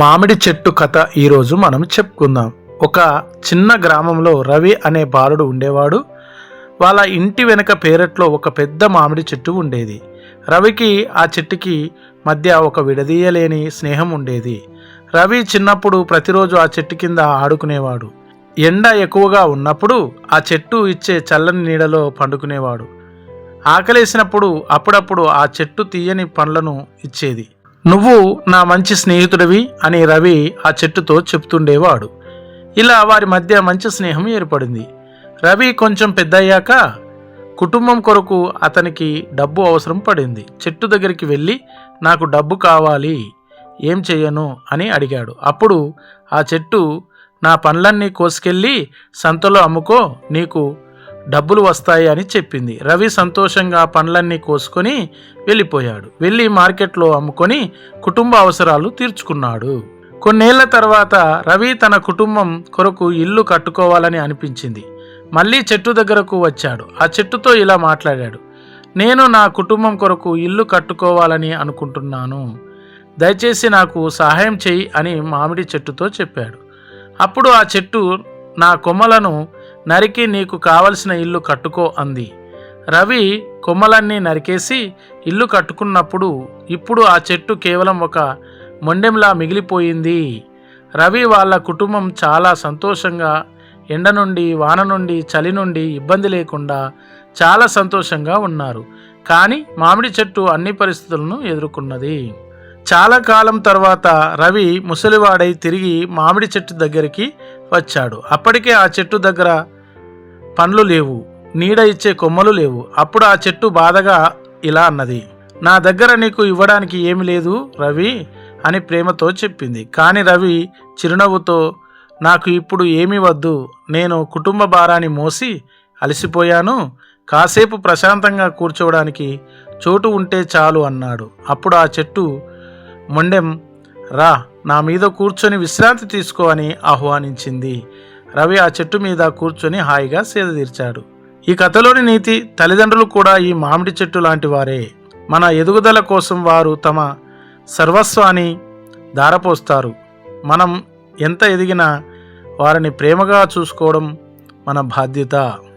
మామిడి చెట్టు కథ ఈరోజు మనం చెప్పుకుందాం. ఒక చిన్న గ్రామంలో రవి అనే బాలుడు ఉండేవాడు. వాళ్ళ ఇంటి వెనక పేరట్లో ఒక పెద్ద మామిడి చెట్టు ఉండేది. రవికి ఆ చెట్టుకి మధ్య ఒక విడదీయలేని స్నేహం ఉండేది. రవి చిన్నప్పుడు ప్రతిరోజు ఆ చెట్టు కింద ఆడుకునేవాడు. ఎండ ఎక్కువగా ఉన్నప్పుడు ఆ చెట్టు ఇచ్చే చల్లని నీడలో పండుకునేవాడు. ఆకలేసినప్పుడు అప్పుడప్పుడు ఆ చెట్టు తీయని పండ్లను ఇచ్చేది. నువ్వు నా మంచి స్నేహితుడివి అని రవి ఆ చెట్టుతో చెప్తుండేవాడు. ఇలా వారి మధ్య మంచి స్నేహం ఏర్పడింది. రవి కొంచెం పెద్దయ్యాక కుటుంబం కొరకు అతనికి డబ్బు అవసరం పడింది. చెట్టు దగ్గరికి వెళ్ళి నాకు డబ్బు కావాలి ఏం చెయ్యను అని అడిగాడు. అప్పుడు ఆ చెట్టు నా పండ్లన్నీ కోసుకెళ్ళి సంతలో అమ్ముకో నీకు డబ్బులు వస్తాయి అని చెప్పింది. రవి సంతోషంగా పండ్లన్నీ కోసుకొని వెళ్ళిపోయాడు. వెళ్ళి మార్కెట్లో అమ్ముకొని కుటుంబ అవసరాలు తీర్చుకున్నాడు. కొన్నేళ్ళ తర్వాత రవి తన కుటుంబం కొరకు ఇల్లు కట్టుకోవాలని అనిపించింది. మళ్ళీ చెట్టు దగ్గరకు వచ్చాడు. ఆ చెట్టుతో ఇలా మాట్లాడాడు. నేను నా కుటుంబం కొరకు ఇల్లు కట్టుకోవాలని అనుకుంటున్నాను. దయచేసి నాకు సహాయం చెయ్యి అని మామిడి చెట్టుతో చెప్పాడు. అప్పుడు ఆ చెట్టు నా కొమ్మలను నరికి నీకు కావలసిన ఇల్లు కట్టుకో అంది. రవి కొమ్మలన్నీ నరికేసి ఇల్లు కట్టుకున్నప్పుడు ఇప్పుడు ఆ చెట్టు కేవలం ఒక మొండెంలా మిగిలిపోయింది. రవి వాళ్ళ కుటుంబం చాలా సంతోషంగా ఎండ నుండి వాన నుండి చలి నుండి ఇబ్బంది లేకుండా చాలా సంతోషంగా ఉన్నారు. కానీ మామిడి చెట్టు అన్ని పరిస్థితులను ఎదుర్కొన్నది. చాలా కాలం తర్వాత రవి ముసలివాడై తిరిగి మామిడి చెట్టు దగ్గరికి వచ్చాడు. అప్పటికే ఆ చెట్టు దగ్గర పండ్లు లేవు నీడ ఇచ్చే కొమ్మలు లేవు. అప్పుడు ఆ చెట్టు బాధగా ఇలా అన్నది నా దగ్గర నీకు ఇవ్వడానికి ఏమి లేదు రవి అని ప్రేమతో చెప్పింది. కానీ రవి చిరునవ్వుతో నాకు ఇప్పుడు ఏమీ వద్దు నేను కుటుంబ భారాన్ని మోసి అలసిపోయాను కాసేపు ప్రశాంతంగా కూర్చోవడానికి చోటు ఉంటే చాలు అన్నాడు. అప్పుడు ఆ చెట్టు మొండెం రా నా మీద కూర్చొని విశ్రాంతి తీసుకో అని ఆహ్వానించింది. రవి ఆ చెట్టు మీద కూర్చొని హాయిగా సేద తీర్చాడు. ఈ కథలోని నీతి తల్లిదండ్రులు కూడా ఈ మామిడి చెట్టు లాంటి వారే. మన ఎదుగుదల కోసం వారు తమ సర్వస్వాన్ని దారపోస్తారు మనం ఎంత ఎదిగినా వారిని ప్రేమగా చూసుకోవడం మన బాధ్యత.